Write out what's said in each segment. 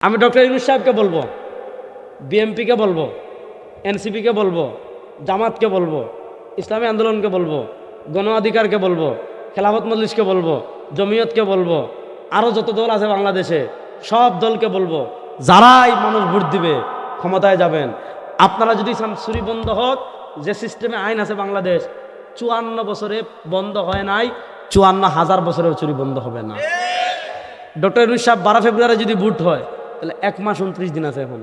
আমি ডক্টর ইউনুস সাহেবকে বলব, বিএমপিকে বলব, এনসিপিকে বলব, জামাতকে বলব, ইসলামী আন্দোলনকে বলব, গণ অধিকারকে বলব, খেলাফত মজলিসকে বলব, জমিয়তকে বলব আরও যত দল আছে বাংলাদেশে, সব দলকে বলব, যারাই মানুষ ভোট দিবে, ক্ষমতায় যাবেন। আপনারা যদি চান চুরি বন্ধ হোক, যে সিস্টেমে আইন আছে বাংলাদেশ, চুয়ান্ন বছরে বন্ধ হয় নাই, চুয়ান্ন হাজার বছরেও চুরি বন্ধ হবে না। ডক্টর ইউনুস সাহেব বারো ফেব্রুয়ারি যদি ভোট হয় তাহলে এক মাস উনত্রিশ দিন আছে এখন।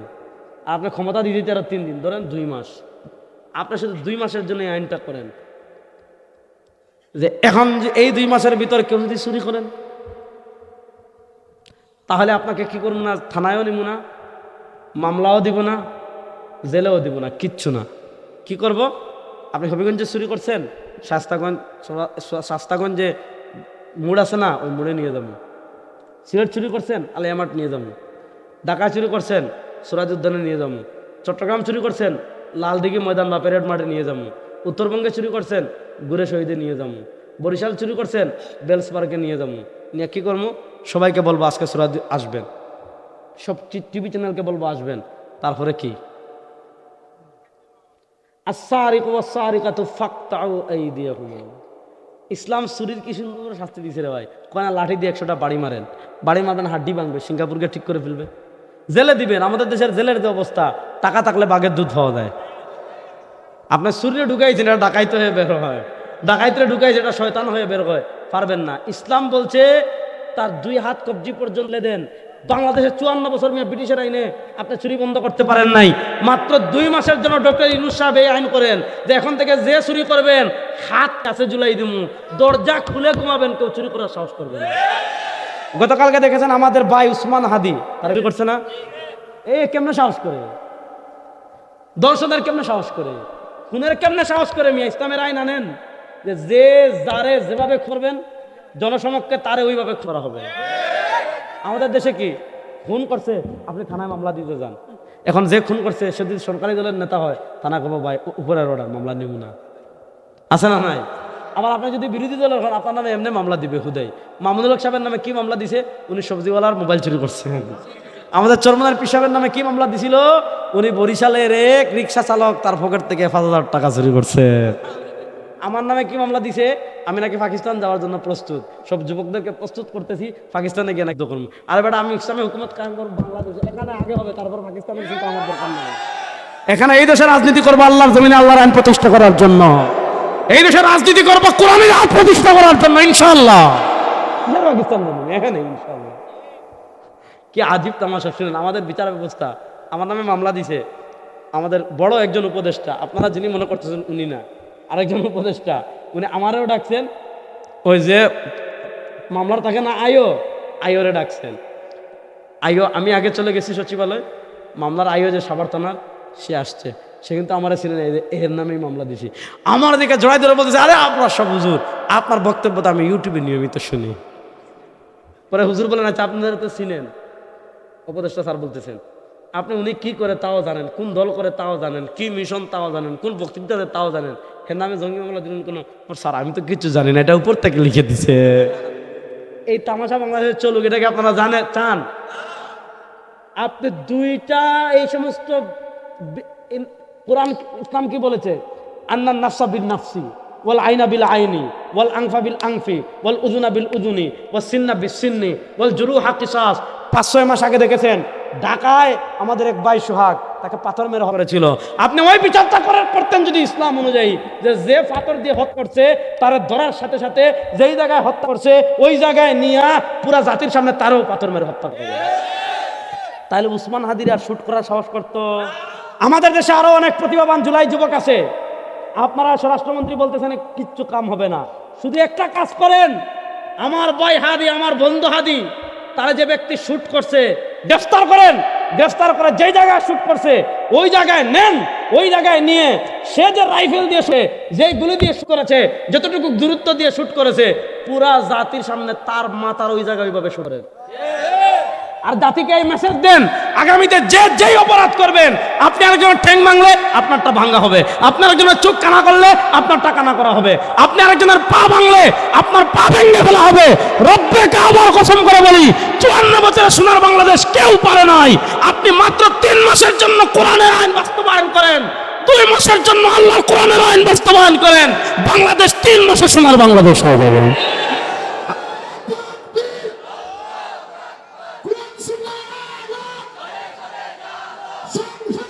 আর আপনি ক্ষমতা দিয়ে দিতে তিন দিন, ধরেন দুই মাস। আপনি শুধু দুই মাসের জন্য এই আইনটা করেন। যে এখন যে এই দুই মাসের ভিতরে কেউ যদি চুরি করেন, তাহলে আপনাকে কি করব না, থানায়ও নিব না, মামলাও দিব না, জেলেও দিব না, কিচ্ছু না। কি করব? আপনি হবিগঞ্জে চুরি করছেন, শাস্তাগঞ্জ শাস্তাগঞ্জে মোড় আছে না, ওই মোড়ে নিয়ে যাব। সিগারেট চুরি করছেন আলিয়ামাট নিয়ে যাব। ঢাকা চুরি করছেন সুরাজ উদ্যানে নিয়ে যাব। চট্টগ্রাম চুরি করছেন, লালদিঘি ময়দান বা প্যারেড মাঠে নিয়ে যাব। উত্তরবঙ্গে চুরি করছেন গুরে শহীদে নিয়ে যাব। বরিশাল চুরি করছেন, বেলস পার্কে নিয়ে যাব। নিয়ে কী করব? সবাইকে বলব আজকে সুরাজ আসবেন। সব টিভি চ্যানেলকে বলব আসবেন। তারপরে কি? ইসলাম চুরির কি সুন্দর শাস্তি দিয়েছে রে ভাই? কয়না লাঠি দিয়ে একশোটা বাড়ি মারেন। বাড়ি মারবেন, হাড্ডি ভাঙবে সিঙ্গাপুরকে ঠিক করে ফেলবে। জেলে দিবেন, আমাদের দেশের জেলের যে অবস্থা, টাকা থাকলে বাঘের দুধ পাওয়া যায়। আপনার শরীরে ঢুকাইছেন এটা ডাকাইতে হয়ে বের হয়। ডাকাইতে ঢুকাইছে এটা শয়তান হয়ে বের হয়। পারবেন না। ইসলাম বলছে, তার দুই হাত কবজি পর্যন্ত দেন। বাংলাদেশের চুয়ান্ন বছর মেয়ে ব্রিটিশের আইনে আপনি চুরি বন্ধ করতে পারেন নাই। মাত্র দুই মাসের জন্য ডক্টর ইনুস সাহেব এই আইন করেন যে এখন থেকে যে চুরি করবেন, হাত কাছে জুলাই দিমু। দরজা খুলে ঘুমাবেন, কেউ চুরি করার সাহস করবেন গতকালকে দেখেছেন আমাদের ভাই উসমান হাদি। তারা কি করছে না? এ, কেমনে সাহস করে? দর্শনের কেমনে সাহস করে? খুনের কেমনে সাহস করে মিয়া? ইসলামের আইন আনেন যে যে যারে যেভাবে করবেন, জনসমক্ষে তারে ওইভাবে করা হবে। আমাদের দেশে কি খুন করছে? আপনি থানায় মামলা দিতে যান। এখন যে খুন করছে সে যদি সরকারি দলের নেতা হয়, থানা কব ভাই, উপরের অর্ডার মামলা নিব না। আছে না নাই? আবার আপনি যদি বিরোধী দলের হন, আপনার নামে এমনি মামলা দিবে হুদাই। মামুনুল হক সাহেবের নামে কি মামলা দিছে? উনি সবজিওয়ালার মোবাইল চুরি করছে। আমাদের চরমনার পিসাবের নামে কি মামলা দিছিল? উনি বরিশালের এক রিক্সা চালক তার পকেট থেকে পাঁচ হাজার টাকা চুরি করছে। আমার নামে কি মামলা দিছে? আমি নাকি পাকিস্তান যাওয়ার জন্য প্রস্তুত। সব যুবকদেরকে প্রস্তুত করতেছি, পাকিস্তানে গিয়ে নাকি করব। আরে বেটা, আমি ইসলামী হুকুমত কায়েম করব, বাংলাদেশে। এখানে আগে হবে, তারপর পাকিস্তানের কিন্তু আমার দরকার নেই। এখানে এই দেশে রাজনীতি করব, আল্লাহর জমিনে আল্লাহর আইন প্রতিষ্ঠা করার জন্য। এই দেশে রাজনীতি করব কোরআনের আইন প্রতিষ্ঠা করার জন্য, ইনশাআল্লাহ। কিসের পাকিস্তান কি আজীব তামাশা, শুনেন, আমাদের বিচার ব্যবস্থা, আমার নামে মামলা দিছে। আমাদের বড় একজন উপদেষ্টা, আপনারা যিনি মনে করতেছেন উনি না, আরেকজন উপদেষ্টা, উনি আমারও ডাকছেন, ওই যে মামলার থাকে না আয়ো আয়োরে ডাকছেন। আইও, আমি আগে চলে গেছি সচিবালয়, মামলার আইও যে সাবার থানার, সে আসছে। সে কিন্তু আমার ছিল না এর নামেই মামলা দিছি। আমার দিকে জড়াই ধরে বলতেছে, আরে আপনার সব হুজুর, আপনার বক্তব্য তো আমি ইউটিউবে নিয়মিত শুনি। পরে হুজুর বলেন আচ্ছা আপনারা তো চিনেন। উপদেষ্টা স্যার বলতেছেন, আপনি উনি কি করে তাও জানেন, কোন দল করে তাও জানেন, কি মিশন তাও জানেন, কোন বক্তৃতা তাও জানেন? এর নামে জঙ্গি মামলা দিলেন কোনো? স্যার, আমি তো কিছু জানি না, এটা উপর থেকে লিখে দিছে। এই তামাশা বাংলাদেশে চলুক এটাকে আপনারা জানে, চান? আপনি দুইটা এই সমস্ত কোরআন, ইসলাম কি বলেছে? আন্নান নাফসা বিল নাফসি, ওয়াল আইনা বিল আইনি, ওয়াল আংফা বিল আংফি ওয়াল উজুনা বিল উজুনি ওয়াল সিন্না বিল সিন্নি, ওয়াল জুরু হাকিসাস পাঁচ, ছয় মাস আগে দেখেছেন, ঢাকায় আমাদের এক ভাই সোহাগ, তাকে পাথর মেরে হত্যা করেছিল। আপনি ওই বিচারটা করার, করতেন যদি ইসলাম অনুযায়ী, যে যে পাথর দিয়ে হত্যা করছে, তার ধরার সাথে সাথে যেই জায়গায় হত্যা করছে, ওই জায়গায় নিয়ে পুরা জাতির সামনে তারও পাথর মেরে হত্যা করবে তাহলে উসমান হাদির শুট করার সাহস করতো? আমাদের দেশে আরও অনেক প্রতিভাবান জুলাই যুবক আছে। আপনারা স্বরাষ্ট্রমন্ত্রী বলতেছেন, কিচ্ছু কাম হবে না। শুধু একটা কাজ করেন। আমার ভাই হাদি, আমার বন্ধু হাদি, তারা যে ব্যক্তি শুট করছে, গ্রেফতার করেন। গ্রেফতার করে যেই জায়গায় শুট করছে, ওই জায়গায় নেন। ওই জায়গায় নিয়ে সে যে রাইফেল দিয়ে সে, যেই গুলি দিয়ে শুট করেছে, যতটুকু দূরত্ব দিয়ে শুট করেছে, পুরা জাতির সামনে তার মাথার ওই জায়গায় ওইভাবে শুট করেন। আর জাতিকে এই মেসেজ দেন। আগামীতে যে যেই অপরাধ করবেন, আপনি আরেকজনের ঠ্যাং ভাঙলে আপনারটা ভাঙা হবে। আপনি আরেকজনের চোখ কানা করলে আপনারটা কানা করা হবে। আপনি আরেকজনের পা ভাঙলে আপনার পা ভেঙে ফেলা হবে। রব্বে কাবার কসম করে বলি, চুয়ান্ন বছরের সোনার বাংলাদেশ কেউ পারে নাই। আপনি মাত্র তিন মাসের জন্য কোরআনের আইন বাস্তবায়ন করেন। দুই মাসের জন্য আল্লাহর কোরআনের আইন বাস্তবায়ন করেন। বাংলাদেশ তিন মাসের সোনার বাংলাদেশ হয়ে যাবে।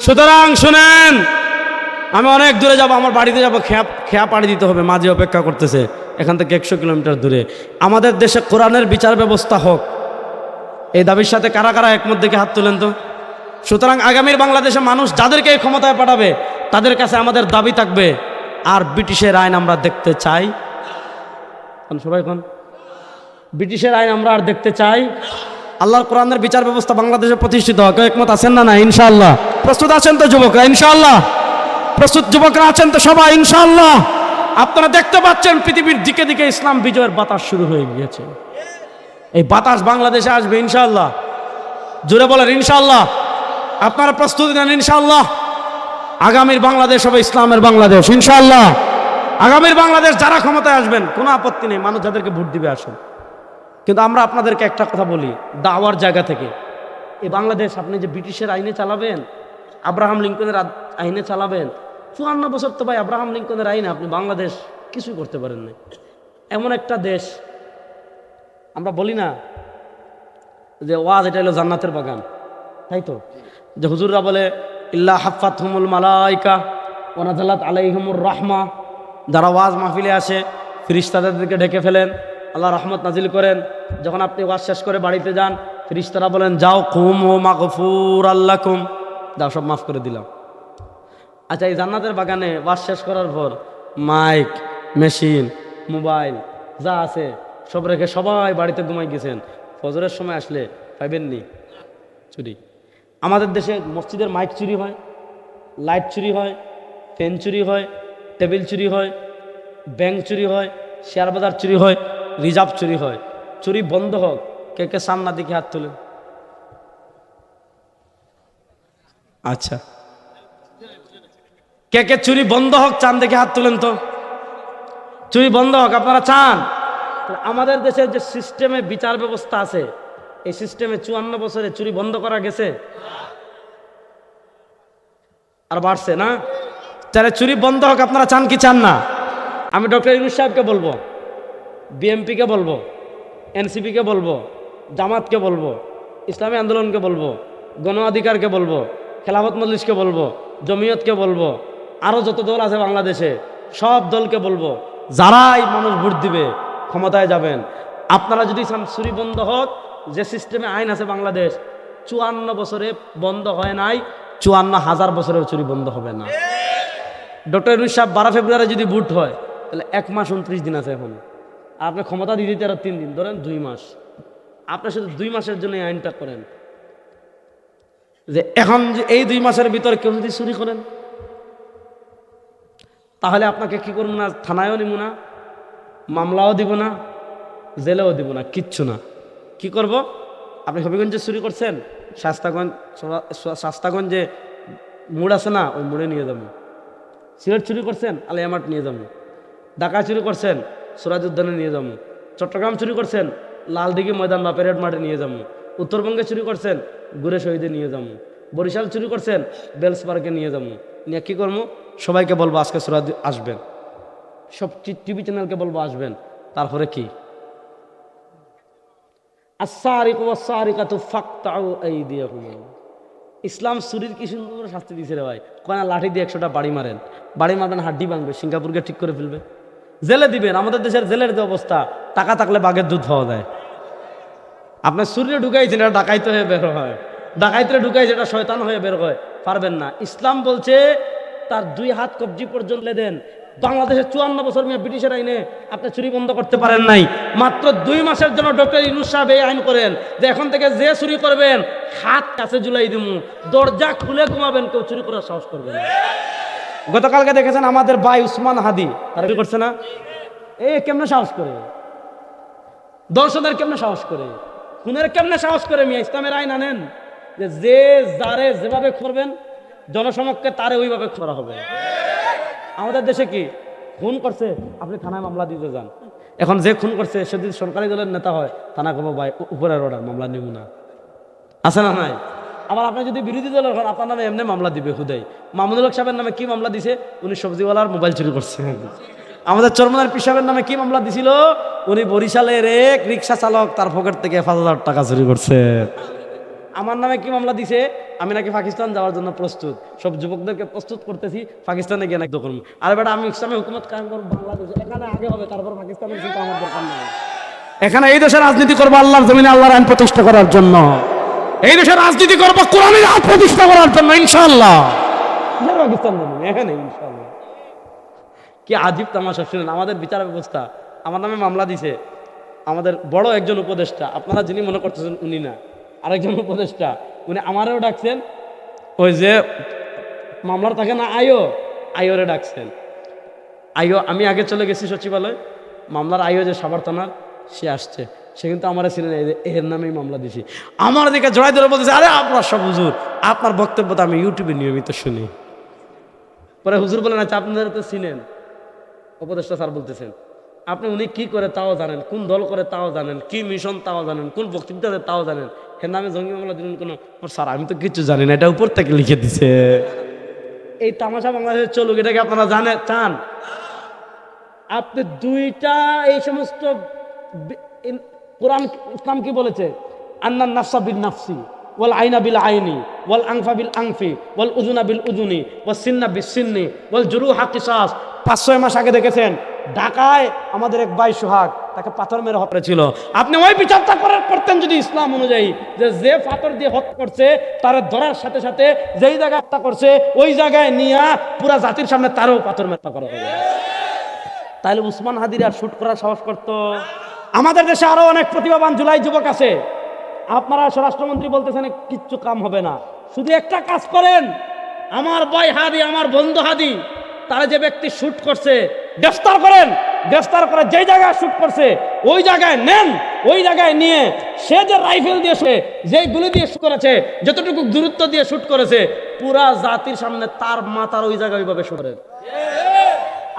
সুতরাং শুনেন, আমি অনেক দূরে যাব, আমার বাড়িতে যাব, খেয়া খেয়া পাড়ি দিতে হবে, মাঝে অপেক্ষা করতেছে, এখান থেকে একশো কিলোমিটার দূরে। আমাদের দেশে কোরআনের বিচার ব্যবস্থা হোক, এই দাবির সাথে কারা কারা একমত দেখে হাত তুলেন তো? সুতরাং আগামীর বাংলাদেশে মানুষ যাদেরকে এই ক্ষমতায় পাঠাবে, তাদের কাছে আমাদের দাবি থাকবে, আর ব্রিটিশের আইন আমরা দেখতে চাই। সবাই কোন? ব্রিটিশের আইন আমরা আর দেখতে চাই। আল্লাহর কোরআনের বিচার ব্যবস্থা বাংলাদেশে প্রতিষ্ঠিত হয় একমত আছেন না? না, ইনশাআল্লাহ। প্রস্তুত আছেন তো যুবকরা? ইনশাআল্লাহ। প্রস্তুত যুবকরা আছেন তো সবাই? ইনশাআল্লাহ। আপনারা দেখতে পাচ্ছেন পৃথিবীর দিকে দিকে ইসলাম বিজয়ের বাতাস শুরু হয়ে গিয়েছে। এই বাতাস বাংলাদেশে আসবে, ইনশাআল্লাহ। জোরে বলেন, ইনশাআল্লাহ। আপনারা প্রস্তুতি নেন, ইনশাআল্লাহ। আগামীর বাংলাদেশ হবে ইসলামের বাংলাদেশ, ইনশাআল্লাহ। আগামীর বাংলাদেশ যারা ক্ষমতায় আসবেন, কোনো আপত্তি নেই। মানুষ যাদেরকে ভোট দিবে, আসেন। কিন্তু আমরা আপনাদেরকে একটা কথা বলি, দাওয়ার জায়গা থেকে। এই বাংলাদেশ, আপনি যে ব্রিটিশের আইনে চালাবেন, আব্রাহাম লিঙ্কনের আইনে চালাবেন, চুয়ান্ন বছর তো ভাই আব্রাহাম লিঙ্কনের আইনে আপনি বাংলাদেশ কিছুই করতে পারেন না এমন একটা দেশ, আমরা বলি না যে ওয়াজ এটা হলো জান্নাতের বাগান, তাই তো? যে হুজুররা বলে, ইল্লা হাফাত হুমুল মালাইকা ওনাজালাত আলাইহমুর রহমা। যারা ওয়াজ মাহফিলে আসে, ফিরিস্তাদেরকে ঢেকে ফেলেন আল্লাহ রহমত নাজিল করেন, যখন আপনি ওয়াজ শেষ করে বাড়িতে যান ফিরিস্তারা বলেন, যাও, কুম ও মাগফুর আল্লাহ কুম যাও সব মাফ করে দিলাম। আচ্ছা এই জান্নাতের বাগানে ওয়াজ শেষ করার পর মাইক, মেশিন, মোবাইল যা আছে, সব রেখে সবাই বাড়িতে ঘুমাই গেছেন। ফজরের সময় আসলে পাইবেননি চুরি। আমাদের দেশে মসজিদের মাইক চুরি হয়, লাইট চুরি হয়, ফ্যান চুরি হয়, টেবিল চুরি হয়, ব্যাংক চুরি হয়, শেয়ার বাজার চুরি হয় রিজার্ভ চুরি হয়। চুরি বন্ধ হোক, কে কে সামনা দিকে হাত তুলেন আচ্ছা। কে কে চুরি বন্ধ হোক চান দেখে হাত তুলেন তো। চুরি বন্ধ হোক, আপনারা চান। আমাদের দেশের যে সিস্টেমে বিচার ব্যবস্থা আছে, এই সিস্টেমে চুয়ান্ন বছরে চুরি বন্ধ করা গেছে। আর বাড়ছে না। তাহলে চুরি বন্ধ হোক, আপনারা চান কি চান না? আমি ডক্টর ইউনুস সাহেবকে বলব। বিএমপিকে বলব এনসিপিকে বলব জামাতকে বলব ইসলামী আন্দোলনকে বলব গণ অধিকারকে বলব খেলাফত মজলিসকে বলব জমিয়তকে বলব আরও যত দল আছে বাংলাদেশে সব দলকে বলব যারাই মানুষ ভোট দিবে ক্ষমতায় যাবেন। আপনারা যদি চান চুরি বন্ধ হোক যে সিস্টেমে আইন আছে বাংলাদেশ চুয়ান্ন বছরে বন্ধ হয় নাই চুয়ান্ন হাজার বছরেও চুরি বন্ধ হবে না। ডক্টর ইউনুস সাহেব বারো ফেব্রুয়ারি যদি ভোট হয় তাহলে এক মাস উনত্রিশ দিন আছে এখন। আপনি ক্ষমতা দিয়ে দিতে তিন দিন, ধরেন দুই মাস। আপনি শুধু দুই মাসের জন্য আইনটা করেন। যে এখন এই দুই মাসের ভিতরে কেউ যদি চুরি করেন, তাহলে আপনাকে কি করব না, থানায়ও নিব না, মামলাও দিব না, জেলেও দিব না, কিচ্ছু না। কি করব? আপনি হবিগঞ্জে চুরি করছেন, শাস্তাগঞ্জ শাস্তাগঞ্জে মুড় আছে না, ওই মুড়ে নিয়ে যাব। সিলেট চুরি করছেন আলিয়ামাট নিয়ে যাব। ঢাকা চুরি করছেন সুরাজ উদ্যানে নিয়ে যাব। চট্টগ্রাম চুরি করছেন, লালদিঘি ময়দান বা প্যারেড মাঠে নিয়ে যাব। উত্তরবঙ্গে চুরি করছেন গুরে শহীদে নিয়ে যাব। বরিশাল চুরি করছেন, বেলস পার্কে নিয়ে যাব। নিয়ে কী করব? সবাইকে বলব আজকে সুরাজ আসবেন। সব টিভি চ্যানেলকে বলব আসবেন। তারপরে কি? ইসলাম চুরির কি সুন্দর শাস্তি দিয়েছে রে ভাই। কয়না লাঠি দিয়ে একশোটা বাড়ি মারেন। বাড়ি মারবেন, হাড্ডি ভাঙবে, সিঙ্গাপুরকে ঠিক করে ফেলবে। জেলে দিবেন, আমাদের দেশের জেলের যে অবস্থা, টাকা থাকলে বাঘের দুধ পাওয়া যায়। আপনার শরীরে ঢুকাইছেন, এটা ডাকাইতে হয়ে বের হয়। ডাকাইতে ঢুকাইছে, এটা শয়তান হয়ে বের হয়। পারবেন না। ইসলাম বলছে, তার দুই হাত কবজি পর্যন্ত দেন। বাংলাদেশের চুয়ান্ন বছর মেয়ে ব্রিটিশের আইনে আপনি চুরি বন্ধ করতে পারেন নাই। মাত্র দুই মাসের জন্য ডক্টর ইনুস সাহেব এই আইন করেন যে এখন থেকে যে চুরি করবেন, হাত কাছে জুলাই দিমু। দরজা খুলে ঘুমাবেন, কেউ চুরি করার সাহস করবে না। গতকালকে দেখেছেন আমাদের ভাই উসমান হাদি। তারা কি করছে না? এ, কেমনে সাহস করে? দর্শনের কেমনে সাহস করে? খুনের কেমনে সাহস করে মিয়া? ইসলামের আইন আনেন যে যে যারে যেভাবে করবেন, জনসমক্ষে তারে ওইভাবে করা হবে। আমাদের দেশে কি খুন করছে? আপনি থানায় মামলা দিতে যান। এখন যে খুন করছে, সে যদি সরকারি দলের নেতা হয়, থানা কব ভাই উপরের অর্ডার মামলা নিব না। আছে না নাই? আবার আপনি যদি বিরোধী দলের হন, আপনার নামে এমনি মামলা দিবে হুদাই। মামুনুল হক সাহেবের নামে কি মামলা দিছে? উনি সবজিওয়ালার মোবাইল চুরি করছে। আমাদের চরমনার পিসাবের নামে কি মামলা দিছিল? উনি বরিশালের এক রিক্সা চালক তার পকেট থেকে পাঁচ হাজার টাকা চুরি করছে। আমার নামে কি মামলা দিছে? আমি নাকি পাকিস্তান যাওয়ার জন্য প্রস্তুত। সব যুবকদেরকে প্রস্তুত করতেছি, পাকিস্তানে গিয়ে নাকি করব। আর বেটা, আমি ইসলামে হুকুমত কায়েম করব, বাংলাদেশে। এখানে আগে হবে, তারপর পাকিস্তানের চিন্তা আমার দরকার নেই। এখানে এই দেশে রাজনীতি করব আল্লাহর জমিনে, আল্লাহর আইন প্রতিষ্ঠা করার জন্য। এই দেশে রাজনীতি করব, কোরআনের আইন প্রতিষ্ঠা করার জন্য, ইনশাআল্লাহ। কি আজীব তামাশা, শুনেন, আমাদের বিচার ব্যবস্থা, আমার নামে মামলা দিছে। আমাদের বড় একজন উপদেষ্টা, আপনারা যিনি মনে করতেছেন উনি না, আরেকজন উপদেষ্টা, উনি আমারও ডাকছেন, ওই যে মামলার থাকে না আয়ো আয়োরে ডাকছেন। আইও, আমি আগে চলে গেছি সচিবালয়, মামলার আইও যে সাবার থানার, সে আসছে। সে কিন্তু আমার ছিলেন এর নামেই মামলা দিছি। আমার দিকে জড়াই ধরে বলতেছে, আরে আপনার সব হুজুর, আপনার বক্তব্য তো আমি ইউটিউবে নিয়মিত শুনি। পরে হুজুর বলেন আচ্ছা আপনারা তো চিনেন। উপদেষ্টা স্যার বলতেছেন, আপনি উনি কি করে তাও জানেন, কোন দল করে তাও জানেন, কি মিশন তাও জানেন, কোন বক্তৃতা তাও জানেন? এর নামে জঙ্গি মামলা দিলেন কোনো স্যার, আমি তো কিছু জানি না, এটা উপর থেকে লিখে দিছে। এই তামাশা বাংলাদেশে চলুক এটাকে আপনারা জানে, চান? আপনি দুইটা এই সমস্ত কোরআন, ইসলাম কি বলেছে? আন্নান নাফসা বিল নাফসি, ওয়াল আইনা বিল আইনি, ওয়াল আংফা বিল আংফি ওয়াল উজুনা বিল উজুনি ওয়াল সিন্না বিল সিন্নি, ওয়াল জুরু হাকিসাস পাঁচ, ছয় মাস আগে দেখেছেন, ঢাকায় আমাদের এক ভাই সোহাগ, তাকে পাথর মেরে হত্যা ছিল আপনি ওই বিচারটা করার করতেন যদি ইসলাম অনুযায়ী, যে যে পাথর দিয়ে হত্যা করছে, তার ধরার সাথে সাথে যেই জায়গায় হত্যা করছে, ওই জায়গায় নিয়ে পুরা জাতির সামনে তারও পাথর মেরে করা হবে তাহলে উসমান হাদির আর শুট করার সাহস করতো? আমাদের দেশে আরও অনেক প্রতিভাবান জুলাই যুবক আছে। আপনারা স্বরাষ্ট্রমন্ত্রী বলতেছেন, কিচ্ছু কাম হবে না। শুধু একটা কাজ করেন। আমার বয় হাদি, আমার বন্ধু হাদি, তারা যে ব্যক্তি শুট করছে, গ্রেফতার করেন। গ্রেফতার করে যেই জায়গায় শুট করছে, ওই জায়গায় নেন। ওই জায়গায় নিয়ে সে যে রাইফেল দিয়ে সে যেই গুলি দিয়ে শুট করেছে, যতটুকু দূরত্ব দিয়ে শুট করেছে, পুরা জাতির সামনে তার মাতার ওই জায়গায় ওইভাবে শুট করেন।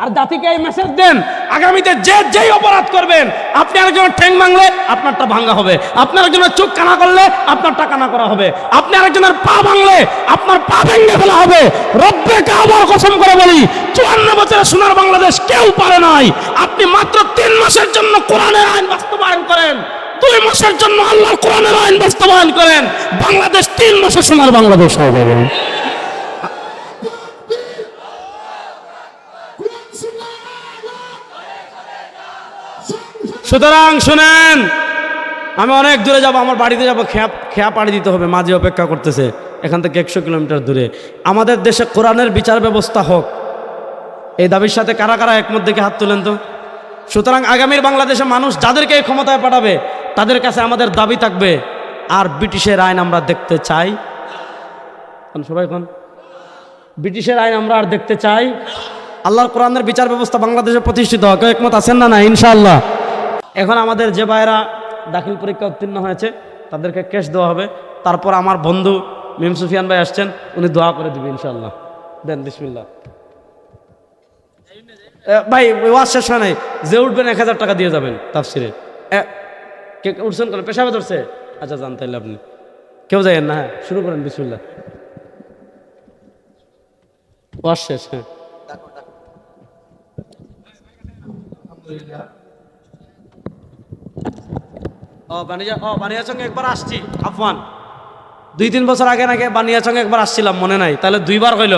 আর জাতিকে এই মেসেজ দেন, আগামীতে যে যেই অপরাধ করবেন, আপনি আরেকজনের ঠ্যাং ভাঙলে আপনারটা ভাঙা হবে। আপনি আরেকজনের চোখ কানা করলে আপনারটা কানা করা হবে। আপনি আরেকজনের পা ভাঙলে আপনার পা ভেঙে ফেলা হবে। রব্বে কাবার কসম করে বলি, চুয়ান্ন বছরের সোনার বাংলাদেশ কেউ পারে নাই। আপনি মাত্র তিন মাসের জন্য কোরআনের আইন বাস্তবায়ন করেন। দুই মাসের জন্য আল্লাহর কোরআনের আইন বাস্তবায়ন করেন। বাংলাদেশ তিন মাসের সোনার বাংলাদেশ হবে সুতরাং শুনেন, আমি অনেক দূরে যাব, আমার বাড়িতে যাব, খেয়া খেয়া পাড়ি দিতে হবে, মাঝে অপেক্ষা করতেছে। এখান থেকে একশো কিলোমিটার দূরে। আমাদের দেশে কোরআনের বিচার ব্যবস্থা হোক। এই দাবির সাথে কারা কারা একমত দেখে হাত তুলেন তো? সুতরাং আগামীর বাংলাদেশে মানুষ যাদেরকে ক্ষমতায় পাঠাবে, তাদের কাছে আমাদের দাবি থাকবে, আর ব্রিটিশের আইন আমরা দেখতে চাই। সবাই কোন? ব্রিটিশের আইন আমরা আর দেখতে চাই। আল্লাহর কোরআনের বিচার ব্যবস্থা বাংলাদেশে প্রতিষ্ঠিত হোক। একমত আছেন না না? ইনশাআল্লাহ। এখন আমাদের যে ভাইরা দাখিল পরীক্ষা উত্তীর্ণ হয়েছে, তাদেরকে ক্যাশ দেওয়া হবে। তারপর আমার বন্ধু মিম সুফিয়ান ভাই আসছেন, উনি দোয়া করে দিবে ইনশাল্লাহ দেন, বিসমিল্লাহ। ভাই, ওয়াজ শেষ হয় নাই। যে উঠবেন এক হাজার টাকা দিয়ে যাবেন তাফসিরে। কে উঠছেন কেন পেশাবে ধরছে? আচ্ছা জান তাইলে আপনি। কেউ যাইয়েন না হ্যাঁ শুরু করেন, বিসমিল্লাহ। ওয়াজ শেষ হ্যাঁ। ও, বানিয়া, ও বানিয়াচং একবার আসছি। আফওয়ান, দুই তিন বছর আগে নাকি বানিয়াচং একবার আসছিলাম, মনে নাই? তাহলে দুইবার হইল